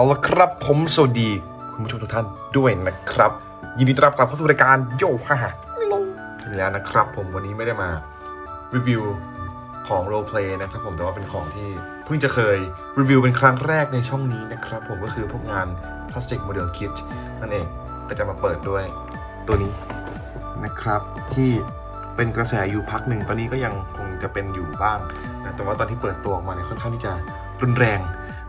เอาละครับผมสวัสดี คุณผู้ชมทุกท่านด้วยนะครับ ยินดีต้อนรับกลับเข้าสู่รายการโยฮ่าฮ่าลงแล้วนะครับ ผมวันนี้ไม่ได้มารีวิวของ role play นะครับผมแต่ว่าเป็นของที่เพิ่งจะเคยรีวิวเป็นครั้งแรกในช่องนี้นะครับผมก็คือพวกงาน Plastic Model Kit นั่นเองก็จะมาเปิดด้วยตัวนี้นะครับที่เป็นกระแสอยู่พักหนึ่งตอนนี้ก็ยังคงจะเป็นอยู่บ้างนะแต่ว่าตอนที่เปิดตัวออกมาเนี่ยค่อนข้างที่จะรุนแรง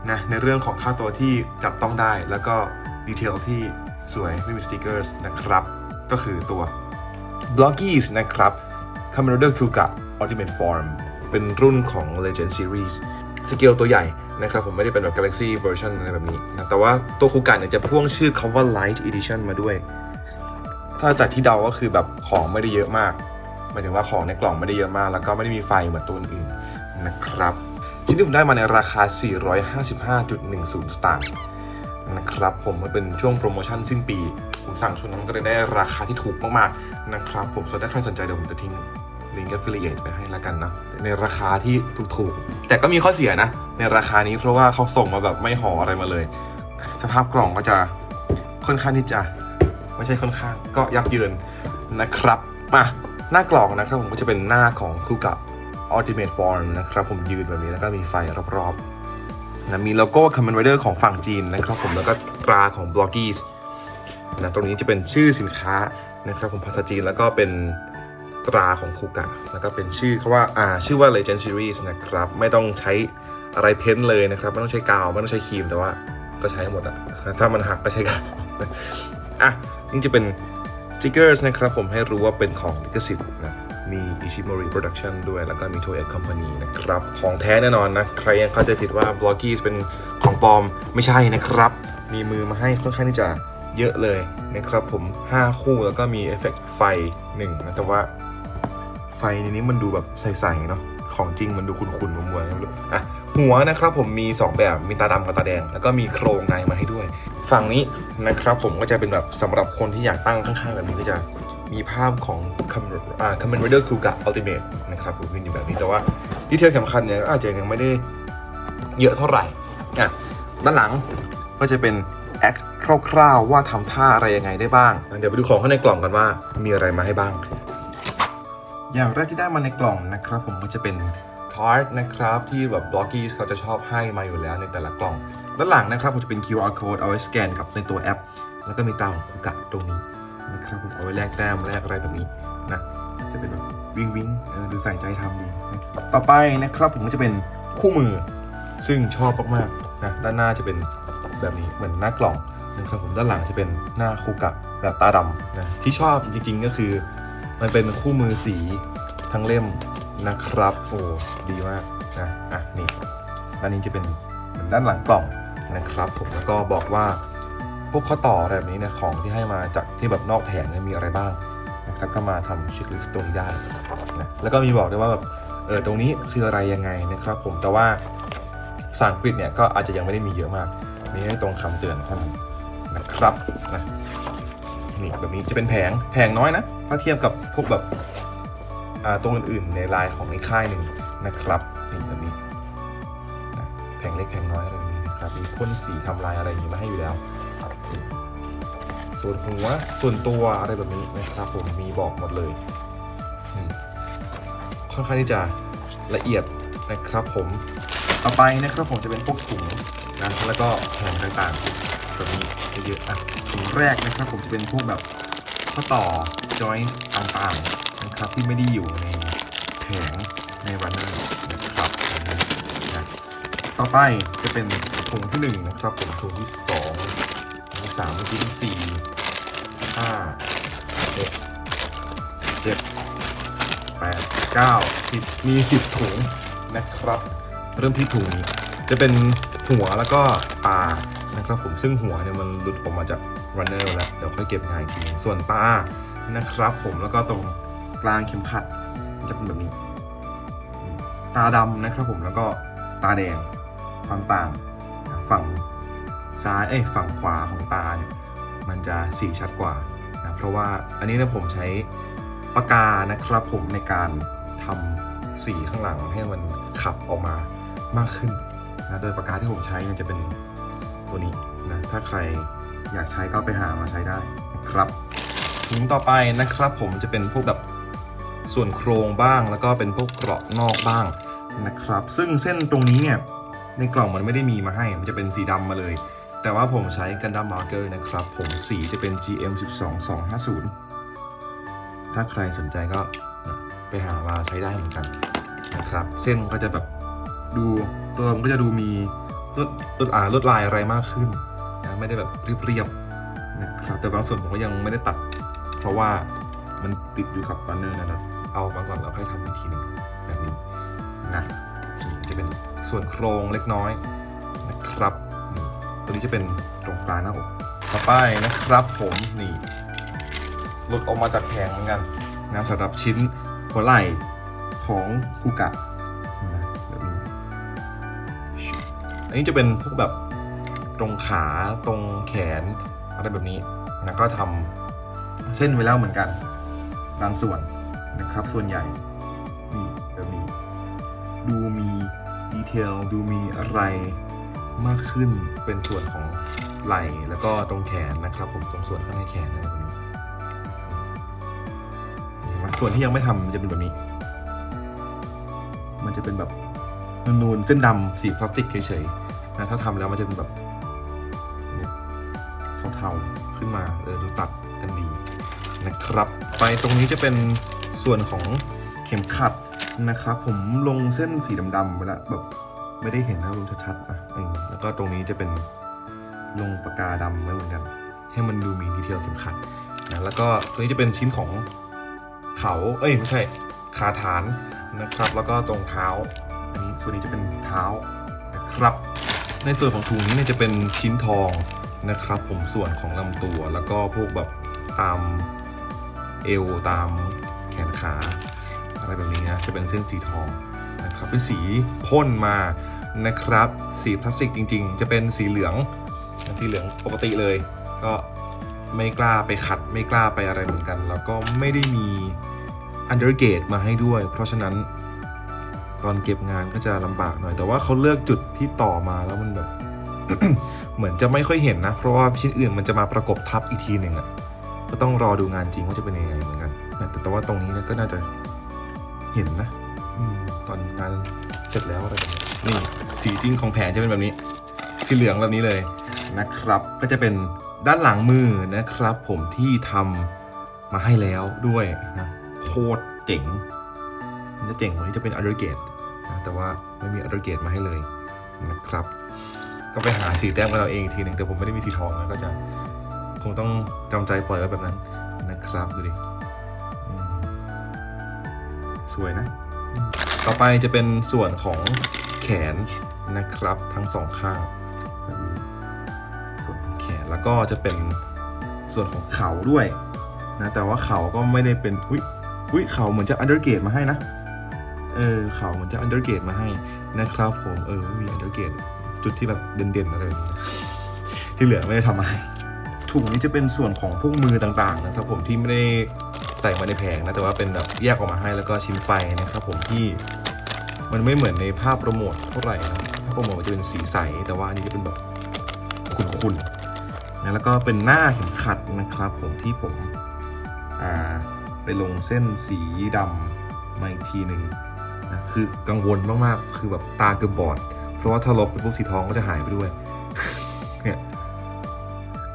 นะในเรื่องของค่าตัวที่จับต้องได้แล้วก็ดีเทลที่สวยไม่มีสติกเกอร์นะครับ ก็คือตัว b l o c k i e s นะครับ c a m e r a d e r Kuga Ultimate Form เป็นรุ่นของ Legend Series สเกลตัวใหญ่นะครับผมไม่ได้เป็นแบบ Galaxy version อะไรแบบนี้นะแต่ว่าตัวคูกะเนี่ยจะพ่วงชื่อคำว่า Light Edition มาด้วย ถ้าจากที่เดาก็คือแบบของไม่ได้เยอะมากหมายถึงว่าของในกล่องไม่ได้เยอะมาก แล้วก็ไม่ได้มีไฟเหมือนตัวอื่นนะครับ ชิ้นที่ผมได้มาในราคา 455.10 สตางค์นะครับผมมันเป็นช่วงโปรโมชั่นสิ้นปี ผมสั่งช่วงนั้นก็เลยได้ราคาที่ถูกมากๆนะครับผมส่วนถ้าใครสนใจเดี๋ยวผมจะทิ้งลิงก์ affiliate ไปให้แล้วกันนะในราคาที่ถูกๆ แต่ก็มีข้อเสียนะ ในราคานี้เพราะว่าเขาส่งมาแบบไม่ห่ออะไรมาเลย สภาพกล่องก็จะค่อนข้างที่จะไม่ใช่ค่อนข้างก็ยับเยินนะครับมาหน้ากล่องนะครับผมก็จะเป็นหน้าของคูกับ Ultimate Form นะครับผมยืนแบบนี้แล้วก็มีไฟรอบๆนะมีโลโก้ Kamen Rider ของฝั่งจีนนะครับผมแล้วก็ตราของ b l o c k i e s นะตรงนี้จะเป็นชื่อสินค้านะครับผมภาษาจีนแล้วก็เป็นตราของคูกะแล้วก็เป็นชื่อเขาว่าอ่าชื่อว่า Legend Series นะครับ ไม่ต้องใช้อะไรเพ้นเลยนะครับ ไม่ต้องใช้กาว ไม่ต้องใช้ครีมแต่ว่าก็ใช้หมดอะถ้ามันหักก็ใช้กาวอะนี่จะเป็นสติกเกอร์นะครับผมให้รู้ว่าเป็นของลิขสิทธิ์นะ มี Ishimori Production ด้วย แล้วก็มี Toei Company นะครับ ของแท้แน่นอนนะ ใครยังเข้าใจผิดว่า b l o c k i e s เป็นของปลอมไม่ใช่นะครับ มีมือมาให้ค่อนข้างที่จะเยอะเลยนะครับผม 5 คู่แล้วก็มีเอฟเฟกต์ไฟ1นะแต่ว่าไฟในนี้มันดูแบบใสๆเนาะของจริงมันดูคุ้นๆมัวๆไม่รู้อะหัวนะครับผมมี 2 แบบมีตาดำกับตาแดง แล้วก็มีโครงในมาให้ด้วย ฝั่งนี้นะครับผมก็จะเป็นแบบสำหรับคนที่อยากตั้งข้างๆแบบนี้ก็จะ มีภาพของ Kamen อ่า Kamen Rider Kuga Ultimate นะครับผมขึ้นอยู่แบบนี้แต่ว่าดีเทลสำคัญเนี่ยก็อาจจะยังไม่ได้เยอะเท่าไหร่อะด้านหลังก็จะเป็นแอคคร่าวๆว่าทำท่าอะไรยังไงได้บ้าง เดี๋ยวไปดูของข้างในกล่องกันว่ามีอะไรมาให้บ้าง อย่างแรกที่ได้มาในกล่องนะครับ ผมก็จะเป็นคาร์ดนะครับที่แบบบล็อกกี้เขาจะชอบให้มาอยู่แล้วในแต่ละกล่อง ด้านหลังนะครับผมจะเป็น QR code เอาไว้สแกนกับในตัวแอป แล้วก็มีตาของคุกะตรงนี้ นะครับผมเอาไว้แลกแต้มแลกอะไรแบบนี้นะจะเป็นแบบวิ่งวิ่งเออดูใส่ใจทำดีต่อไปนะครับผมก็จะเป็นคู่มือ ซึ่งชอบมากๆนะด้านหน้าจะเป็นแบบนี้เหมือนหน้ากล่องนะครับผมด้านหลังจะเป็นหน้าคุกะแบบตาดำนะที่ชอบจริงๆก็คือ มันเป็นคู่มือสีทั้งเล่มนะครับโอ้ดีมากนะอะนี่ด้านนี้จะเป็นเหมือนด้านหลังกล่องนะครับผมแล้วก็บอกว่า พวกข้อต่ออะไรแบบนี้นี่ยของที่ให้มาจากที่แบบนอกแผงเนี่ยมีอะไรบ้างนะครับก็มาทำเช็คลิสต์ตรงนี้ได้นะแล้วก็มีบอกด้วยว่าแบบเออตรงนี้คืออะไรยังไงนะครับ ผมแต่ว่าภาษาอังกฤษเนี่ยก็อาจจะยังไม่ได้มีเยอะมาก มีให้ตรงคำเตือนเท่านั้นนะครับนะนี่แบบนี้จะเป็นแผงแผงน้อยนะถ้าเทียบกับพวกแบบอ่าตัวอื่นๆในลายของในค่ายหนึ่งนะครับนี่แบบนี้นะแผงเล็กแผงน้อยอะไรแบบนี้นะครับมีพ่นสีทำลายอะไรอย่างนี้มาให้อยู่แล้ว ส่วนหัวส่วนตัวอะไรแบบนี้นะครับผมมีบอกหมดเลย ค่อนข้างที่จะละเอียดนะครับผมต่อไปนะครับผมจะเป็นพวกถุงนะแล้วก็แผงต่างๆแบบนี้เยอะๆอะถุงแรกนะครับผมจะเป็นพวกแบบข้อต่อ joint ต่างๆนะครับที่ไม่ได้อยู่ในแผงในรันเนอร์นะครับนะต่อไปจะเป็นถุงที่หนึ่งนะครับผมถุงที่ สามถุงที่สี่ห้าหกเจ็ดแปดเก้าสิบมีสิบถุงนะครับ เริ่มที่ถุงนี้จะเป็นหัวแล้วก็ตานะครับผมซึ่งหัวเนี่ยมันหลุดออกมาจากรันเนอร์แล้วเดี๋ยวค่อยเก็บงานทีส่วนตานะครับผมแล้วก็ตรงกลางเข็มขัดจะเป็นแบบนี้ ตาดำนะครับผมแล้วก็ตาแดงความต่างฝั่ง ซ้ายเอ้ยฝั่งขวาของตาเนี่ยมันจะสีชัดกว่านะเพราะว่าอันนี้เนะผมใช้ปากกานะครับผมในการทำสีข้างหลังให้มันขับออกมามากขึ้นนะโดยปากกาที่ผมใช้เนี่ยจะเป็นตัวนี้นะถ้าใครอยากใช้ก็ไปหามาใช้ได้นะครับถุงต่อไปนะครับผมจะเป็นพวกแบบส่วนโครงบ้างแล้วก็เป็นพวกเกราะนอกบ้างนะครับ ซึ่งเส้นตรงนี้เนี่ยในกล่องมันไม่ได้มีมาให้ มันจะเป็นสีดำมาเลย แต่ว่าผมใช้กันดั้มมาร์เกอร์นะครับ ผมสีจะเป็น GM 12 250 ถ้าใครสนใจก็ไปหามาใช้ได้เหมือนกันนะครับ เส้นก็จะแบบดูตัวมันก็จะดูมีลดลดอ่าลดลายอะไรมากขึ้นนะไม่ได้แบบเรียบๆนะครับแต่บางส่วนผมก็ยังไม่ได้ตัด เพราะว่ามันติดอยู่กับบันเนอร์นะครับเอามาก่อนแล้วค่อยทำอีกทีนึงแบบนี้นะจะเป็นส่วนโครงเล็กน้อย ตัวนี้จะเป็นตรงกลางหน้าอกต่อไปนะครับผมนี่หลุดออกมาจากแผงเหมือนกันนะสำหรับชิ้นหัวไหล่ของคูกะนะแบบนี้อันนี้จะเป็นพวกแบบตรงขาตรงแขนอะไรแบบนี้นะก็ทำเส้นไว้แล้วเหมือนกัน บางส่วนนะครับส่วนใหญ่นี่แบบนี้ดูมีดีเทลดูมีอะไร มากขึ้นเป็นส่วนของไหล่แล้วก็ตรงแขนนะครับ ผมตรงส่วนข้างในแขนอะไรแบบนี้เห็นไหมส่วนที่ยังไม่ทำมันจะเป็นแบบนี้ มันจะเป็นแบบนูนๆเส้นดำสีพลาสติกเฉยๆนะถ้าทำแล้วมันจะเป็นแบบเนี่ยเทาๆขึ้นมาเออดูตัดกันดีนะครับ ไปตรงนี้จะเป็นส่วนของเข็มขัดนะครับ ผมลงเส้นสีดำๆไปแล้วแบบ ไม่ได้เห็นนะลงชัดๆนะแล้วก็ตรงนี้จะเป็นลงปากกาดำไว้เหมือนกัน ให้มันดูมีดีเทลเข็มขัดนะแล้วก็ตัวนี้จะเป็นชิ้นของเขาเอ้ยไม่ใช่ขาฐานนะครับ แล้วก็ตรงเท้า อันนี้ส่วนนี้จะเป็นเท้านะครับ ในส่วนของถุงนี้เนี่ยจะเป็นชิ้นทองนะครับ ผมส่วนของลำตัว แล้วก็พวกแบบตามเอวตามแขนขาอะไรแบบนี้นะจะเป็นเส้นสีทองนะครับเป็นสีพ่นมา นะครับ สีพลาสติกจริง ๆ จะเป็นสีเหลืองสีเหลืองปกติเลย ก็ไม่กล้าไปขัด ไม่กล้าไปอะไรเหมือนกัน แล้วก็ไม่ได้มี undergate มาให้ด้วย เพราะฉะนั้นตอนเก็บงานก็จะลำบากหน่อย แต่ว่าเขาเลือกจุดที่ต่อมาแล้วมันแบบ เหมือนจะไม่ค่อยเห็นนะ เพราะว่าชิ้นอื่นมันจะมาประกบทับอีกทีหนึ่งอะ่ะก็ต้องรอดูงานจริงว่าจะเป็นยังไงเหมือนกันแต่แต่ว่าตรงนี้นะก็น่าจะเห็นนะอตอนงาน เสร็จแล้วอะไรแบบนี้นี่สีจริงของแผงจะเป็นแบบนี้สีเหลืองแบบนี้เลยนะครับ ก็จะเป็นด้านหลังมือนะครับ ผมที่ทำมาให้แล้วด้วยนะโคตรเจ๋งจะเจ๋งกว่านี้จะเป็น other gate นะแต่ว่าไม่มี other gate มาให้เลยนะครับ ก็ไปหาสีแต้มกันเราเองอีกทีหนึ่งแต่ผมไม่ได้มีสีทองนะก็จะคงต้องจำใจปล่อยไว้แบบนั้นนะครับดูดิสวยนะ ต่อไปจะเป็นส่วนของแขนนะครับทั้งสองข้างแบบนี้ส่วนของแขนแล้วก็จะเป็นส่วนของเข่าด้วยนะแต่ว่าเข่าก็ไม่ได้เป็นอุ้ยอุ้ยเข่าเหมือนจะ undergate มาให้นะเออเข่าเหมือนจะ undergate มาให้นะครับผมเออไม่มี undergate จุดที่แบบเด่นๆอะไรแบบนี้ที่เหลือไม่ได้ทำมาให้ถุงนี้จะเป็นส่วนของพวกมือต่างๆนะครับผมที่ไม่ได้ ใส่มาในแผงนะแต่ว่าเป็นแบบแยกออกมาให้แล้วก็ชิ้นไฟนะครับผมที่มันไม่เหมือนในภาพโปรโมทเท่าไหร่นะภาพโปรโมทมันจะเป็นสีใสแต่ว่าอันนี้จะเป็นแบบขุ่นๆนะแล้วก็เป็นหน้าเข็มขัดนะครับผมที่ผมอ่าไปลงเส้นสีดำมาอีกทีหนึ่งนะคือกังวลมากๆคือแบบตาเกือบบอด เพราะว่าถ้าลบเป็นพวกสีทองก็จะหายไปด้วยเนี่ย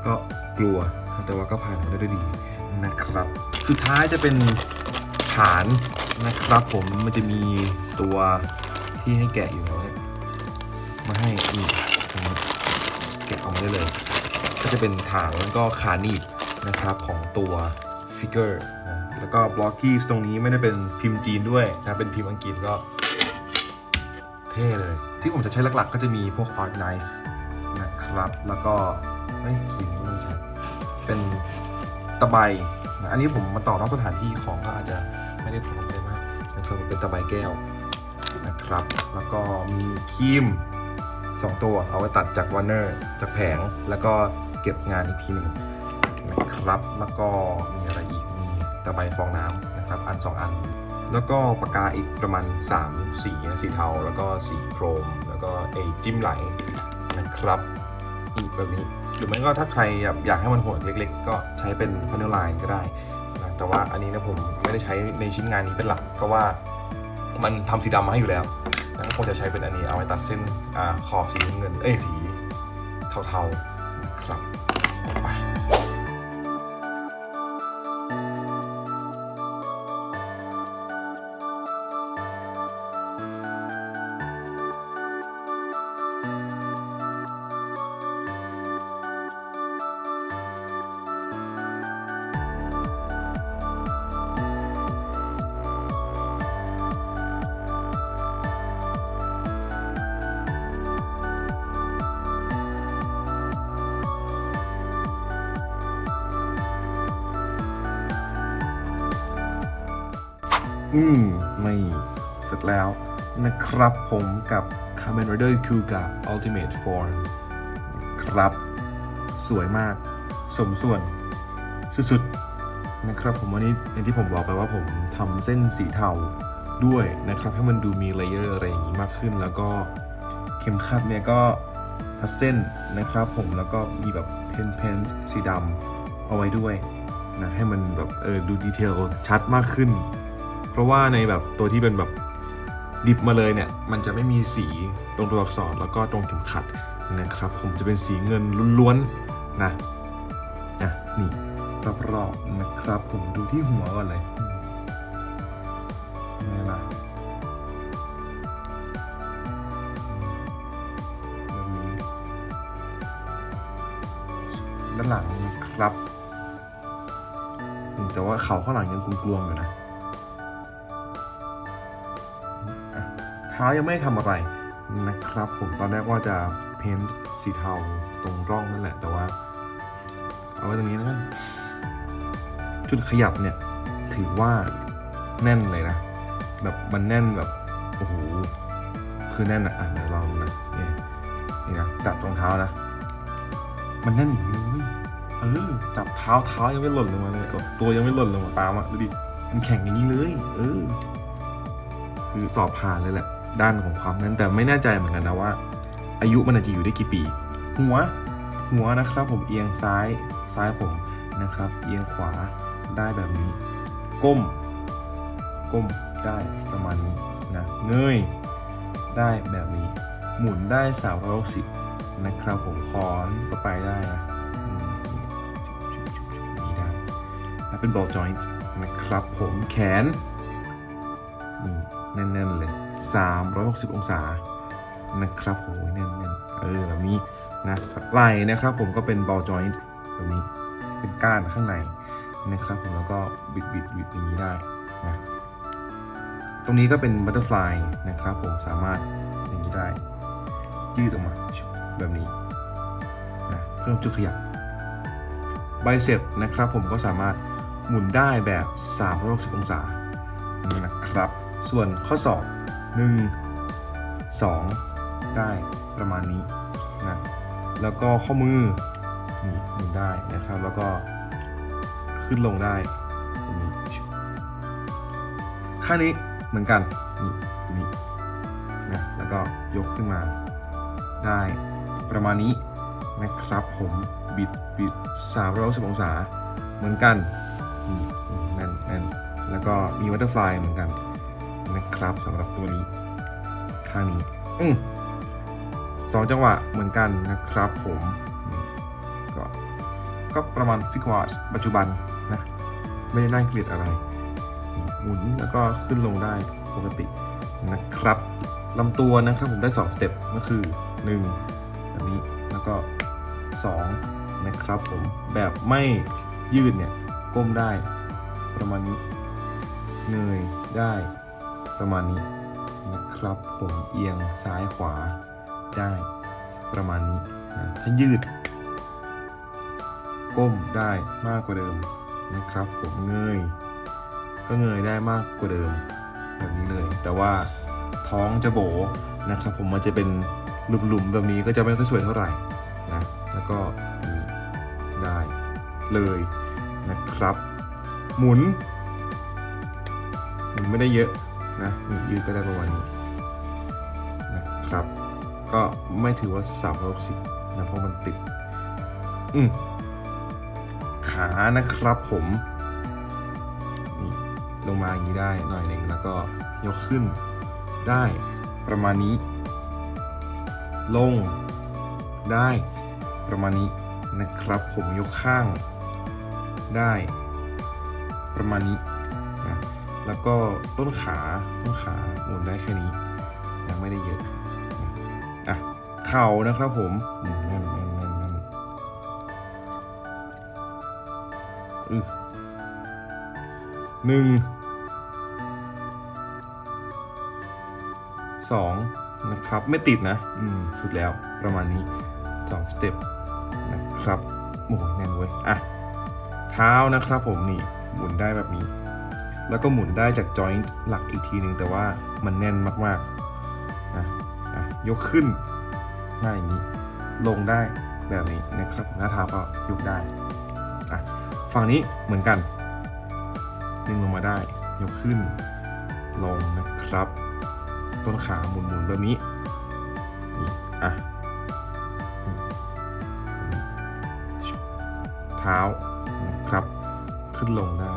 ก็กลัวแต่ว่าก็ผ่านมาได้ด้วยดีนะครับ สุดท้ายจะเป็นฐานนะครับผมมันจะมีตัวที่ให้แกะอยู่แล้วเนี่ยมาให้อีกแกะออกมาได้เลย ก็จะเป็นฐานแล้วก็ขาหนีบนะครับของตัวฟิกเกอร์นะแล้วก็บล็อกกี้ตรงนี้ไม่ได้เป็นพิมพ์จีนด้วยนะเป็นพิมพ์อังกฤษก็ เท่เลย ที่ผมจะใช้หลักๆ ก็จะมีพวก art knife นะครับ แล้วก็เฮ้ยขีดไม่ใช่เป็นตะไบ นะอันนี้ผมมาต่อนอกสถานที่ของก็อาจจะไม่ได้พร้อมเลยมากนะครับเป็นตะไบแก้วนะครับ แล้วก็มีครีมสองตัวเอาไว้ตัดจากวันเนอร์จากแผง แล้วก็เก็บงานอีกทีหนึ่งนะครับ แล้วก็มีอะไรอีกมีตะไบฟองน้ำนะครับ อันสองอัน แล้วก็ปากกาอีกประมาณ 3 สีนะสีเทา แล้วก็สีโครม แล้วก็ไอจิ้มไหลนะครับ อีกแบบนี้ หรือไม่ก็ถ้าใครอยากให้มันโหดเล็ก ๆ ก็ใช้เป็นพา n น l ไลน์ก็ได้นะแต่ว่าอันนี้นะผมไม่ได้ใช้ในชิ้นงานนี้เป็นหลัก เพราะว่ามันทำสีดำมาให้อยู่แล้วนะก็คงจะใช้เป็นอันนี้เอาไว้ตัดเส้นอขอบสีเงินเอ้ยสีเทาๆ อืมไม่เสร็จแล้วนะครับผมกับ Kamen Rider Kuga Ultimate Form ครับ สวยมาก สมส่วน สุดๆ นะครับผมวันนี้อย่างที่ผมบอกไปว่าผมทำเส้นสีเทาด้วยนะครับ ให้มันดูมีเลเยอร์อะไรอย่างนี้มากขึ้น แล้วก็เข็มขัดเนี่ยก็ทัดเส้นนะครับผมแล้วก็มีแบบเพนเพนสีดำเอาไว้ด้วยนะให้มันแบบเออดูดีเทลชัดมากขึ้น เพราะว่าในแบบตัวที่เป็นแบบดิบมาเลยเนี่ย มันจะไม่มีสีตรงตัวอักษรแล้วก็ตรงเข็มขัดนะครับ ผมจะเป็นสีเงินล้วนๆนะอะนี่รอบๆนะครับ ผมดูที่หัวก่อนเลยอืมไงล่ะแบบนี้ด้านหลังนะครับ แต่ว่าเขาข้างหลังยังกลวงๆอยู่นะ เท้ายังไม่ได้ทำอะไรนะครับ ผมตอนแรกว่าจะเพ้นสีเทาตรงร่องนั่นแหละ แต่ว่า เอาไว้ตรงนี้นะกันจุดขยับเนี่ย ถือว่าแน่นเลยนะ แบบมันแน่นแบบโอ้โหคือแน่นอะอะเดี๋ยวลองนะนี่นี่นะจับรองเท้านะ มันแน่นอย่างนี้เลยเออจับเท้าเท้ายังไม่หล่นลงมาเลยตัวยังไม่หล่นลงมาตามอะดูดิมันแข็งอย่างนี้เลย เออ คือสอบผ่านเลยแหละ ด้านของความนั้น แต่ไม่แน่ใจเหมือนกันนะว่า อายุมันอาจจะอยู่ได้กี่ปี หัว หัวนะครับ ผมเอียงซ้ายซ้ายผมนะครับ เอียงขวาได้แบบนี้ ก้ม ก้มได้ประมาณนี้นะเงยได้แบบนี้ หมุนได้สามร้อยสิบนะครับผมคอนก็ไปได้นะอืมนี่ได้และเป็นบอลจอยน์นะครับผมแขนนี่แน่นๆเลย 360 องศานะครับโหแน่นๆเออแบบนี้นะไหลนะครับ ผมก็เป็นบอลจอยน์แบบนี้เป็นก้านข้างในนะครับผมแล้วก็บิดบิดบิดอย่างนี้ได้นะตรงนี้ก็เป็นบัตเตอร์ฟลายนะครับ ผมสามารถอย่างนี้ได้ยืดออกมาแบบนี้นะเพิ่มจุดขยับไบเซ็ปนะครับ ผมก็สามารถหมุนได้แบบ 360 องศานะครับ ส่วนข้อสอบ 1 2 ได้ประมาณนี้นะแล้วก็ข้อมือนี่หมุนได้นะครับ แล้วก็ขึ้นลงได้นี้ข้างนี้เหมือนกันนี่นี่นะแล้วก็ยกขึ้นมาได้ประมาณนี้นะครับผมบิดบิด360อยสิบองศาเหมือนกันนี่นี่แน่นแน่นแล้วก็มีวัตเตอร์ฟลายเหมือนกัน นะครับสำหรับตัวนี้ ข้างนี้อืมสองจังหวะเหมือนกันนะครับผมอืมก็ก็ประมาณฟิกวาสปัจจุบันนะไม่ได้น่าเกลียดอะไรอืมหมุนแล้วก็ขึ้นลงได้ปกตินะครับลำตัวนะครับผมได้ 2 สเต็ปก็คือ 1 แบบนี้แล้วก็ 2 นะครับผมแบบไม่ยืดเนี่ยก้มได้ ประมาณนี้เงยได้ ประมาณนี้นะครับผมเอียงซ้ายขวาได้ประมาณนี้นะถ้ายืด ก้มได้มากกว่าเดิมนะครับ ผมเงย ก็เงยได้มากกว่าเดิมแบบนี้เลย แต่ว่าท้องจะโบนะครับ ผมมันจะเป็นหลุมๆแบบนี้ก็จะไม่ค่อยสวยเท่าไหร่นะแล้วก็ได้เลยนะครับ หมุนหมุนไม่ได้เยอะ นะยืดก็ได้ประมาณนี้นะครับ ก็ไม่ถือว่า360นะเพราะมันติด อืมขานะครับผมนี่ลงมาอย่างนี้ได้หน่อยหนึ่งแล้วก็ยกขึ้นได้ประมาณนี้ ลงได้ประมาณนี้นะครับ ผมยกข้างได้ ประมาณนี้ แล้วก็ต้นขาต้นขาหมุนได้แค่นี้ยังไม่ได้เยอะอะเข่านะครับผมนแน่นแน่นน่นแน่นหนึ่งสองนะครับไม่ติดนะ อืมสุดแล้วประมาณนี้สองสเต็ปนะครับโอ้โหแน่นเว้ยอะเท้านะครับผมนี่หมุนได้แบบนี้ แล้วก็หมุนได้จากจอยหลักอีกทีหนึ่งแต่ว่ามันแน่นมากๆนะอะยกขึ้นได้อย่างนี้ ลงได้แบบนี้นะครับหน้าเท้าก็ยกได้อะฝั่งนี้เหมือนกันดึงลงมาได้ ยกขึ้น ลงนะครับ ต้นขาหมุนๆแบบนี้นี่อะเท้านะครับ ขึ้นลงได้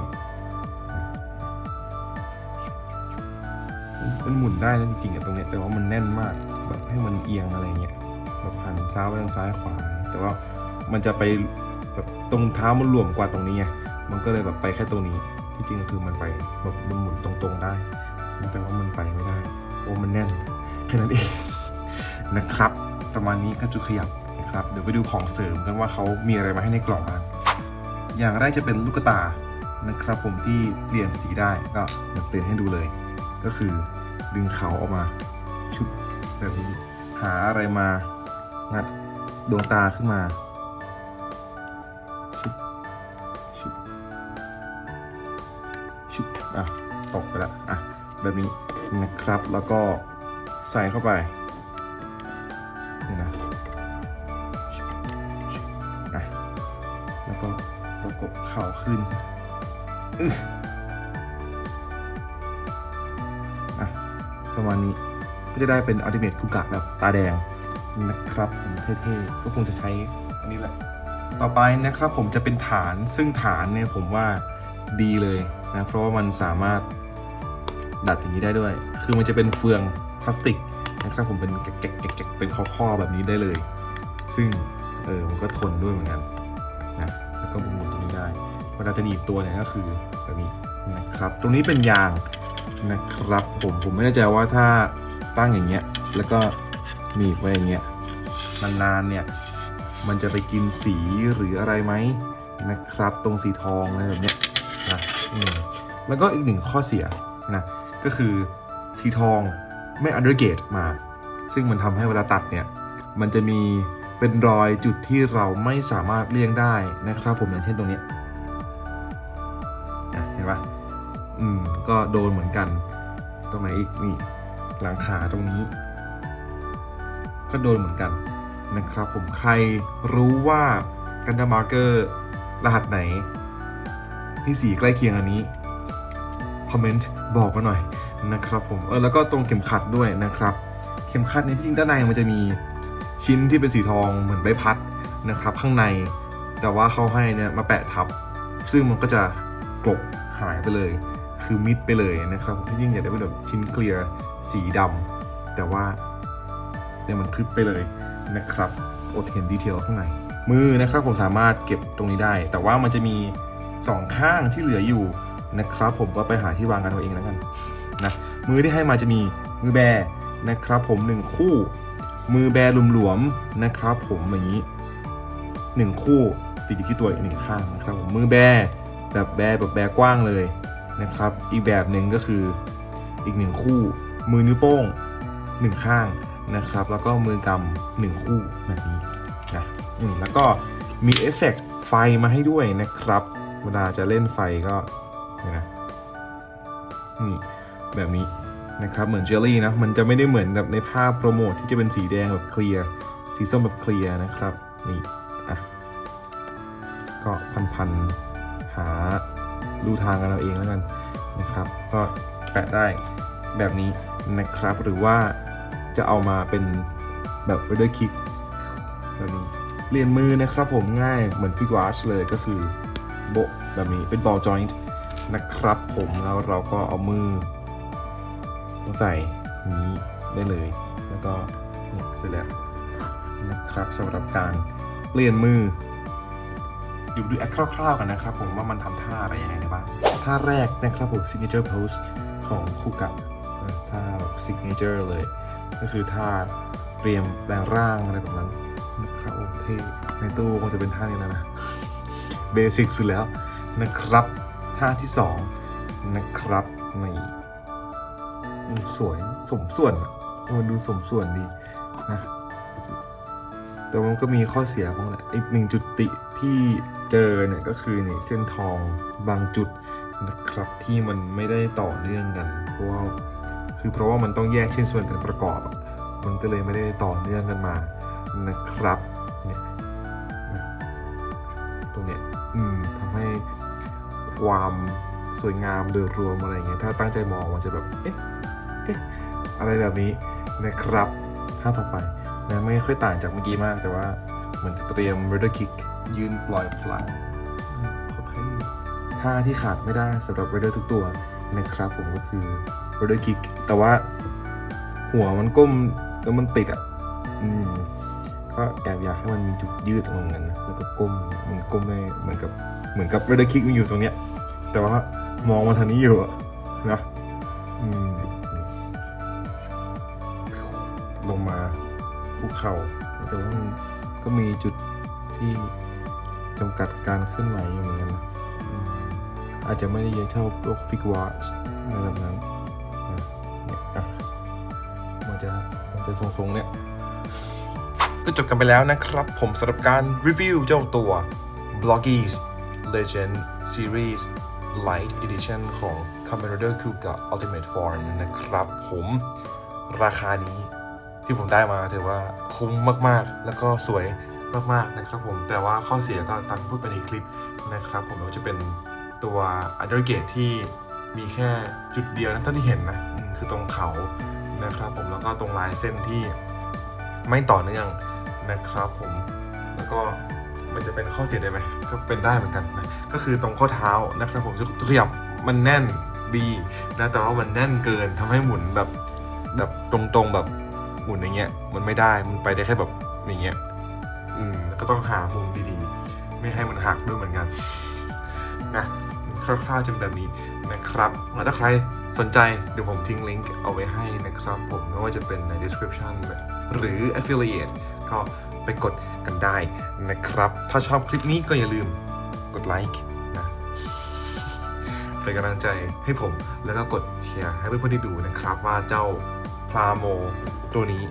มันหมุนได้นะจริงๆอะตรงเนี้ยแต่ว่ามันแน่นมากแบบให้มันเอียงอะไรเงี้ยแบบหันซ้ายไปทางซ้ายขวา แต่ว่ามันจะไปแบบตรงเท้ามันหลวมกว่าตรงนี้ไงมันก็เลยแบบไปแค่ตรงนี้ที่จริงก็คือมันไปแบบมันหมุนตรงๆได้แต่ว่ามันไปไม่ได้เพราะมันแน่นแค่นั้นเองนะครับ ประมาณนี้ก็จุดขยับนะครับเดี๋ยวไปดูของเสริมกันว่าเขามีอะไรมาให้ในกล่องบ้างอย่างแรกจะเป็นลูกตานะครับผมที่เปลี่ยนสีได้ก็เดี๋ยวเปลี่ยนให้ดูเลย ก็คือดึงเขาออกมาชุบแบบนี้หาอะไรมางัดดวงตาขึ้นมาชุบชุบชุบอะตกไปละอะแบบนี้นะครับแล้วก็ใส่เข้าไปนี่นะอะแล้วก็ประกบเข่าขึ้น จะได้เป็นอัลติเมทคุกะแบบตาแดงนะครับเท่ๆก็คงจะใช้อันนี้แหละ ต่อไปนะครับผมจะเป็นฐานซึ่งฐานเนี่ยผมว่าดีเลยนะเพราะว่ามันสามารถดัดอย่างนี้ได้ด้วย คือมันจะเป็นเฟืองพลาสติกนะครับผมเป็นแกะๆๆๆเป็นข้อๆแบบนี้ได้เลย ซึ่งเออมันก็ทนด้วยเหมือนกันนะแล้วก็หมุนตรงนี้ได้เวลาจะหนีบตัวเนี่ยก็คือแบบนี้นะครับ ตรงนี้เป็นยางนะครับผมผมไม่แน่ใจว่าถ้า ตั้งอย่างเงี้ย แล้วก็หนีบไว้อย่างเงี้ยนานๆเนี่ยมันจะไปกินสีหรืออะไรไหมนะครับ ตรงสีทองอะไรแบบเนี้ยนะอืมแล้วก็อีกหนึ่งข้อเสียนะก็คือสีทองไม่อันเดอร์เกตมา ซึ่งมันทำให้เวลาตัดเนี่ยมันจะมีเป็นรอยจุดที่เราไม่สามารถเลี่ยงได้นะครับ ผมอย่างเช่นตรงนี้ยอะเห็นปะอืมก็โดนเหมือนกันตรงไหนอีกนี่ หลังขาตรงนี้ ก็โดนเหมือนกันนะครับผมใครรู้ว่ากันดามาร์เกอร์รหัสไหนที่สีใกล้เคียงอันนี้คอมเมนต์บอกมาหน่อยนะครับผมเออแล้วก็ตรงเข็มขัดด้วยนะครับ เข็มขัดเนี่ยที่จริงด้านในมันจะมีชิ้นที่เป็นสีทองเหมือนใบพัดนะครับ ข้างในแต่ว่าเขาให้เนี่ยมาแปะทับ ซึ่งมันก็จะกลบหายไปเลย คือมิดไปเลยนะครับที่จริงอยากได้เป็นแบบชิ้นเคลียร์ สีดำแต่ว่าเนี่ยมันทึบไปเลยนะครับอดเห็นดีเทลข้างในมือนะครับผมสามารถเก็บตรงนี้ได้ แต่ว่ามันจะมีสองข้างที่เหลืออยู่นะครับ ผมก็ไปหาที่วางกันเอาเองแล้วกันนะมือที่ให้มาจะมีมือแบนะครับผมหนึ่งคู่ มือแบหลวมๆนะครับ ผมอย่างนี้หนึ่งคู่ติดอยู่ที่ตัวอีกหนึ่งข้างนะครับผมมือแบแบบแบแบบแบกว้างเลยนะครับ อีกแบบหนึ่งก็คืออีกหนึ่งคู่ มือนิ้วโป้งหนึ่งข้างนะครับ แล้วก็มือกำหนึ่งคู่แบบนี้นะอืมแล้วก็มีเอฟเฟกต์ไฟมาให้ด้วยนะครับ เวลาจะเล่นไฟก็นี่นะนี่แบบนี้นะครับ เหมือนเจลลี่นะ มันจะไม่ได้เหมือนแบบในภาพโปรโมทที่จะเป็นสีแดงแบบเคลียร์ สีส้มแบบเคลียร์นะครับ นี่อะก็พันๆหาดูทางกันเราเองแล้วกันนะครับ ก็แปะได้แบบนี้ นะครับ หรือว่าจะเอามาเป็นแบบ w e a t h e r kick แบบนี้เปลี่ยนมือนะครับผมง่ายเหมือนฟิกวาชเลยก็คือโบแบบนี้เป็นบอลจอยน์นะครับผมแล้วเราก็เอามือใส่นี้ได้เลย แล้วก็นี่เสร็จแล้วนะครับสำหรับการเปลี่ยนมือ อยู่ดูแอคคร่าวๆกันนะครับผมว่ามันทำท่าอะไรยังไงได้บ้างท่าแรกนะครับผม signature pose ของคู่กับ ท่าแบบ signature เลย ก็คือท่าเตรียมแปลงร่างอะไรแบบนั้นนะครับโอเคในตู้คงจะเป็นท่านี้แล้วนะเบสิกสุดแล้วนะครับ ท่าที่สองนะครับนี่สวยสมส่วนมันดูสมส่วนดีนะแต่ว่ามันก็มีข้อเสียบ้างแหละอีกหนึ่งจุดติที่เจอเนี่ยก็คือเนี่ยเส้นทองบางจุดนะครับที่มันไม่ได้ต่อเนื่องกันเพราะว่า คือเพราะว่ามันต้องแยกชิ้นส่วนกันประกอบอะมันก็เลยไม่ได้ต่อเนื่องกันมานะครับเนี่ยนะตรงเนี้ยอืมทำให้ความสวยงามโดยรวมอะไรเงี้ยถ้าตั้งใจมองมันจะแบบเอ๊ะเอ๊ะอะไรแบบนี้นะครับท่าต่อไปนะไม่ค่อยต่างจากเมื่อกี้มากแต่ว่าเหมือนจะเตรียม r u d d e r kick ยืนปล่อยพลังอืมโอเคท่าที่ขาดไม่ได้สำหรับ r u d d e r ทุกตัวนะครับผมก็คือ r u d d e r kick แต่ว่าหัวมันก้มแล้วมันติดอะ อืม ก็แอบอยากให้มันมีจุดยืดตรงนั้นนะแล้วก็ก้ม มันก้มได้เหมือนกับเหมือนกับ r u d d e r kick มันอยู่ตรงเนี้ย แต่ว่ามองมาทางนี้อยู่อะนะอืมลงมาภูเขาแต่ว่ามันก็มีจุดที่จำกัดการเคลื่อนไหวอยู่เหมือนกันนะอาจจะไม่ได้เยอะเท่าพวกฟิกวอชในแบบนั้น มันจะทรงๆเนี่ยก็จบกันไปแล้วนะครับ ผมสำหรับการรีวิวเจ้าตัว Bloggies Legend Series Light Edition ของ Kamen Rider Kuga Ultimate Form นะครับ ผมราคานี้ที่ผมได้มาถือว่าคุ้มมากๆ แล้วก็สวยมากๆนะครับผมแต่ว่าข้อเสียก็ตามพูดไปในคลิปนะครับ ผมม่ว่าจะเป็นตัว undergate ที่มีแค่จุดเดียวนะเท่าที่เห็นนะ คือตรงเขา นะครับผมแล้วก็ตรงลายเส้นที่ไม่ต่อเนื่องนะครับผมแล้วก็มันจะเป็นข้อเสียได้ไหมก็เป็นได้เหมือนกันนะก็คือตรงข้อเท้านะครับผมทุกขยับมันแน่นดีนะแต่ว่ามันแน่นเกินทำให้หมุนแบบแบบตรงๆแบบหมุนอย่างเงี้ยมันไม่ได้มันไปได้แค่แบบอย่างเงี้ยอืมก็ต้องหามุมดีๆ ไม่ให้มันหักด้วยเหมือนกันนะคร่าวๆจะเป็นแบบนี้นะครับแล้วถ้าใคร สนใจเดี๋ยวผมทิ้งลิงก์เอาไว้ให้นะครับ ผมไม่ว่าจะเป็นใน description หรือ affiliate ก็ไปกดกันได้นะครับ ถ้าชอบคลิปนี้ก็อย่าลืมกดไลค์นะเป็นกำลังใจให้ผมแล้วก็กดแชร์ให้เพื่อนๆได้ดูนะครับ ว่าเจ้าพลาโมตัวนี้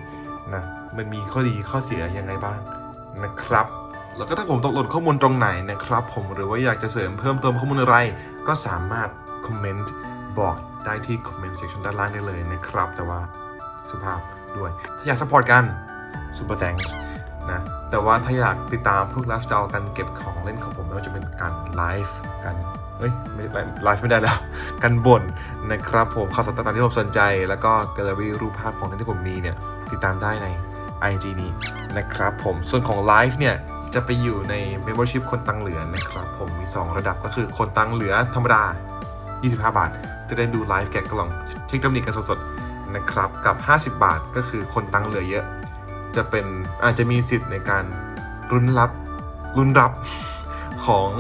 นะมันมีข้อดีข้อเสียยังไงบ้างนะครับ แล้วก็ถ้าผมตกหล่นข้อมูลตรงไหนนะครับ ผมหรือว่าอยากจะเสริมเพิ่มเติมข้อมูลอะไร ก็สามารถคอมเมนต์บอก ได้ที่คอมเมนต์เซ c ชันด้านล่างได้เลยนะครับ แต่ว่าสุภาพด้วย ถ้าอยากสปอร์ตกัน super thanks นะแต่ว่าถ้าอยากติดตามพวกไลฟ์สไตล์การเก็บของเล่นของผมไม่ว่าจะเป็นการไลฟ์กันเอ้ยไม่ไม่ไลฟ์ไม่ได้แล้ว กันบ่นนะครับผมข่าวสารต่างๆที่ผมสนใจ แล้วก็แกลเลอรี่รูปภาพของเล่นที่ผมมีเนี่ยติดตามได้ใน IG นี้นะครับผมส่วนของไลฟ์เนี่ยจะไปอยู่ใน Membership คนตังเหลือนะครับ ผมมี 2 ระดับก็คือคนตังเหลือธรรมดา 25 บาท จะได้ดูไลฟ์แกะกล่องเช็คตำหนิกันสดๆนะครับกับ 50 บาทก็คือคนตังเหลือเยอะ จะเป็นอาจจะมีสิทธิ์ในการรุนรับรุนรับของ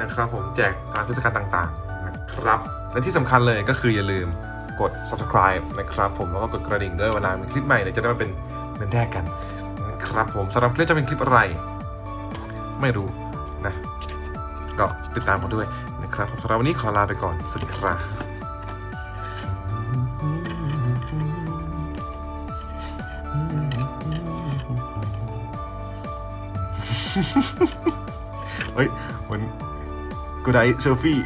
นะครับผมแจกตามเทศกาลต่างๆนะครับและที่สำคัญเลยก็คืออย่าลืมกด subscribe นะครับผมแล้วก็กดกระดิ่งด้วยเวลามีคลิปใหม่เนี่ยจะได้มาเป็นเป็นแรกกันนะครับผมสำหรับคลิปจะเป็นคลิปอะไร ไม่รู้นะ ก็ติดตามผมด้วยนะ ครับสำหรับวันนี้ขอลาไปก่อน สวัสดีครับเฮ้ยเหมือนกูได้เซลฟี่